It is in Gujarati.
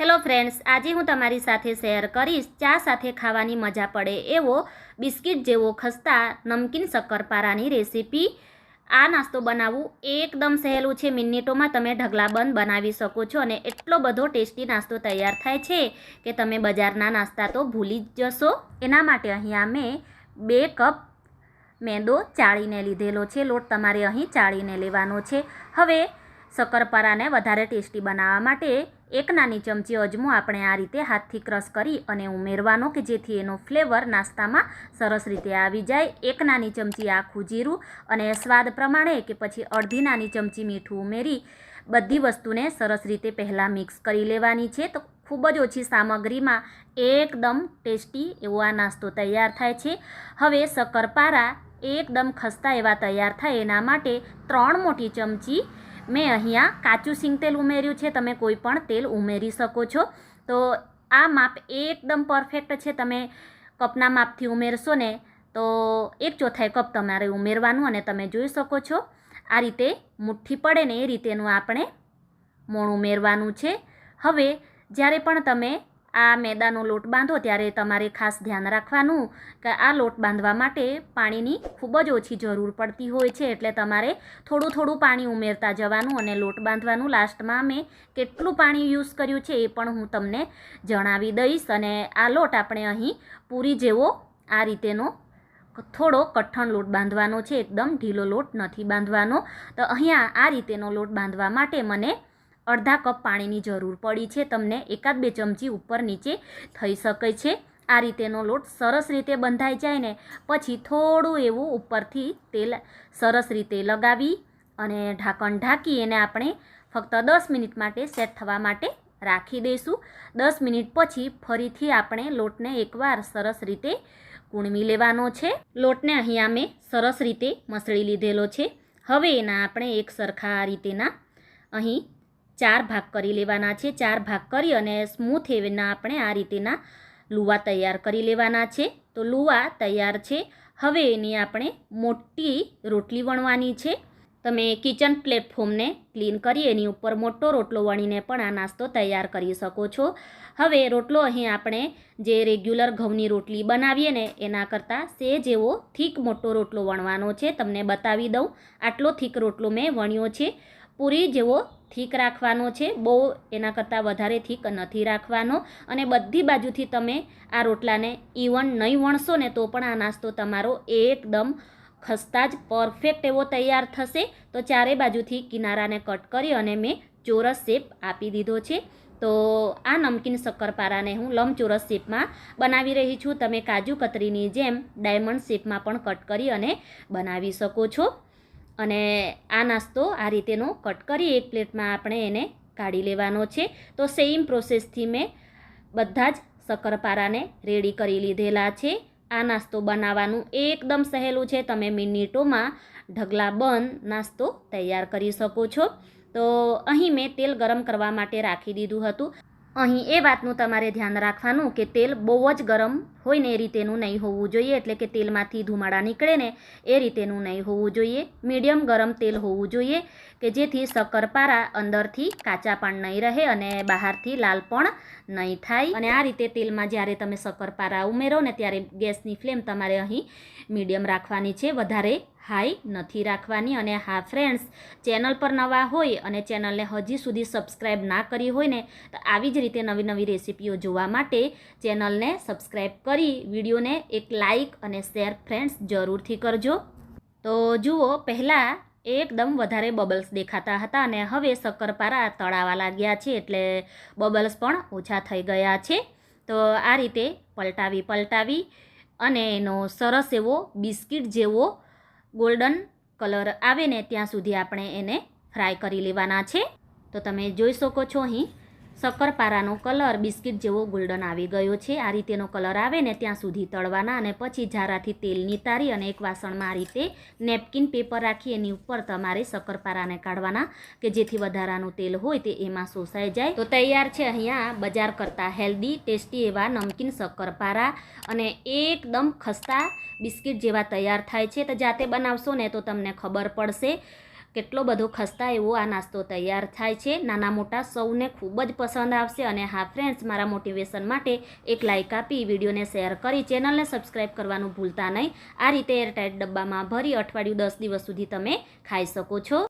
હેલો ફ્રેન્ડ્સ, આજે હું તમારી સાથે શેર કરીશ ચા સાથે ખાવાની મજા પડે એવો બિસ્કિટ જેવો ખસ્તા નમકીન શક્કરપારાની રેસીપી. આ નાસ્તો બનાવવું એકદમ સહેલું છે, મિનિટોમાં તમે ઢગલાબંધ બનાવી શકો છો અને એટલો બધો ટેસ્ટી નાસ્તો તૈયાર થાય છે કે તમે બજારના નાસ્તા તો ભૂલી જ જશો. એના માટે અહીંયા મેં બે કપ મેંદો ચાળીને લીધેલો છે, લોટ તમારે અહીં ચાળીને લેવાનો છે. હવે શક્કરપારાને વધારે ટેસ્ટી બનાવવા માટે એક નાની ચમચી અજમો આપણે આ રીતે હાથથી ક્રશ કરી અને ઉમેરવાનો કે જેથી એનો ફ્લેવર નાસ્તામાં સરસ રીતે આવી જાય. એક નાની ચમચી આખું જીરું અને સ્વાદ પ્રમાણે કે પછી અડધી નાની ચમચી મીઠું ઉમેરી બધી વસ્તુને સરસ રીતે પહેલાં મિક્સ કરી લેવાની છે. તો ખૂબ જ ઓછી સામગ્રીમાં એકદમ ટેસ્ટી એવો આ નાસ્તો તૈયાર થાય છે. હવે શક્કરપારા એકદમ ખસ્તા એવા તૈયાર થાય એના માટે ત્રણ મોટી ચમચી મેં અહીંયા કાચું સિંગ તેલ ઉમેર્યું છે. તમે કોઈ પણ તેલ ઉમેરી શકો છો. તો આ માપ એકદમ પરફેક્ટ છે. તમે કપના માપથી ઉમેરશો ને, તો એક ચોથાઈ કપ તમારે ઉમેરવાનું અને તમે જોઈ શકો છો. આ રીતે મુઠ્ઠી પડે ને એ રીતેનું આપણે મોણ ઉમેરવાનું છે. હવે જ્યારે પણ તમે આ મેદાનો લોટ બાંધો ત્યારે તમારે ખાસ ધ્યાન રાખવાનું કે આ લોટ બાંધવા માટે પાણીની ખૂબ જ ઓછી જરૂર પડતી હોય છે. એટલે તમારે થોડું થોડું પાણી ઉમેરતા જવાનું અને લોટ બાંધવાનું. લાસ્ટમાં મેં કેટલું પાણી યુઝ કર્યું છે એ પણ હું તમને જણાવી દઈશ. અને આ લોટ આપણે અહીં પૂરી જેવો આ રીતેનો થોડો કઠણ લોટ બાંધવાનો છે. એકદમ ઢીલો લોટ નથી બાંધવાનો. તો અહીંયા આ રીતેનો લોટ બાંધવા માટે મને અડધા કપ પાણીની જરૂર પડી છે. તમને એકાદ બે ચમચી ઉપર નીચે થઈ શકે છે. આ રીતેનો લોટ સરસ રીતે બંધાઈ જાય ને પછી થોડું એવું ઉપરથી તેલ સરસ રીતે લગાવી અને ઢાંકણ ઢાંકી એને આપણે ફક્ત દસ મિનિટ માટે સેટ થવા માટે રાખી દઈશું. દસ મિનિટ પછી ફરીથી આપણે લોટને એકવાર સરસ રીતે કૂણવી લેવાનો છે. લોટને અહીંયા મેં સરસ રીતે મસળી લીધેલો છે. હવે એના આપણે એક સરખા રીતેના અહીં ચાર ભાગ કરી લેવાના છે. ચાર ભાગ કરી અને સ્મૂથ એના આપણે આ રીતેના લુવા તૈયાર કરી લેવાના છે. તો લુવા તૈયાર છે. હવે એની આપણે મોટી રોટલી વણવાની છે. તમે કિચન પ્લેટફોર્મને ક્લીન કરી એની ઉપર મોટો રોટલો વણીને પણ આ નાસ્તો તૈયાર કરી શકો છો. હવે રોટલો અહીં આપણે જે રેગ્યુલર ઘઉંની રોટલી બનાવીએ ને એના કરતાં સેજ એવો થીક મોટો રોટલો વણવાનો છે. તમને બતાવી દઉં. આટલો થીક રોટલો મેં વણ્યો છે. પૂરી જેવો થીક રાખવાનો છે. બહુ એના કરતાં વધારે થીક નથી રાખવાનો. અને બધી બાજુથી તમે આ રોટલાને ઇવન નહીં વણશો ને તો પણ આ નાસ્તો તમારો એકદમ ખસ્તા જ પરફેક્ટ એવો તૈયાર થશે. તો ચારે બાજુથી કિનારાને કટ કરી અને મેં ચોરસ શેપ આપી દીધો છે. તો આ નમકીન શક્કરપારાને હું લંબચોરસ શેપમાં બનાવી રહી છું. તમે કાજુ કતરીની જેમ ડાયમંડ શેપમાં પણ કટ કરી અને બનાવી શકો છો. અને આ નાસ્તો આ રીતેનો કટ કરી એક પ્લેટમાં આપણે એને કાઢી લેવાનો છે. તો સેમ પ્રોસેસથી મેં બધા જ શક્કરપારાને રેડી કરી લીધેલા છે. આ નાસ્તો બનાવવાનું એકદમ સહેલું છે. તમે મિનિટોમાં ઢગલા બંધ નાસ્તો તૈયાર કરી શકો છો. તો અહીં મેં તેલ ગરમ કરવા માટે રાખી દીધું હતું. અહીં એ વાતનું તમારે ધ્યાન રાખવાનું કે તેલ બહુ જ ગરમ હોય ને એ રીતેનું નહીં હોવું જોઈએ. એટલે કે તેલમાંથી ધુમાડા નીકળે ને એ રીતેનું નહીં હોવું જોઈએ. મીડિયમ ગરમ તેલ હોવું જોઈએ કે જેથી શક્કરપારા અંદરથી કાચા પણ નહીં રહે અને બહારથી લાલ પણ નહીં થાય. અને આ રીતે તેલમાં જ્યારે તમે શક્કરપારા ઉમેરો ને ત્યારે ગેસની ફ્લેમ તમારે અહીં મીડિયમ રાખવાની છે. વધારે હાઈ નથી રાખવાની અને હા ફ્રેન્ડ્સ ચેનલ પર નવા હોય અને ચેનલને હજી સુધી સબસ્ક્રાઈબ ના કરી હોય ને, તો આવી જ રીતે નવી નવી રેસીપીઓ જોવા માટે ચેનલને સબસ્ક્રાઈબ કરી, વિડીયોને એક લાઈક અને શેર ફ્રેન્ડ્સ જરૂરથી કરજો. તો જુઓ, પહેલાં એકદમ વધારે બબલ્સ દેખાતા હતા અને હવે શક્કરપારા તળાવા લાગ્યા છે એટલે બબલ્સ પણ ઓછા થઈ ગયા છે. તો આ રીતે પલટાવી પલટાવી અને એનો સરસ એવો બિસ્કિટ જેવો ગોલ્ડન કલર આવે ને ત્યાં સુધી આપણે એને ફ્રાય કરી લેવાના છે. તો તમે જોઈ શકો છો અહીં શક્કરપારાનો કલર બિસ્કિટ જેવો ગોલ્ડન આવી ગયો છે. આ રીતેનો કલર આવે ને ત્યાં સુધી તળવાના અને પછી ઝારાથી તેલ નિતારી અને એક વાસણમાં આ રીતે નેપકિન પેપર રાખી એની ઉપર તમારે શક્કરપારાને કાઢવાના કે જેથી વધારાનું તેલ હોય તે એમાં શોષાઈ જાય. તો તૈયાર છે અહીંયા બજાર કરતાં હેલ્ધી, ટેસ્ટી એવા નમકીન શક્કરપારા અને એકદમ ખસ્તા બિસ્કિટ જેવા તૈયાર થાય છે. તો જાતે બનાવશો ને તો તમને ખબર પડશે. કેટલો બધો ખસ્તા એવો આ નાસ્તો તૈયાર થાય છે. નાના મોટા સૌને ખૂબ જ પસંદ આવશે અને હા ફ્રેન્ડ્સ મારા મોટિવેશન માટે એક લાઇક આપી વિડીયોને શેર કરી. ચેનલને સબસ્ક્રાઈબ કરવાનું ભૂલતા નહીં. આ રીતે એરટાઇટ ડબ્બામાં ભરી અઠવાડિયું દસ દિવસ સુધી તમે ખાઈ શકો છો.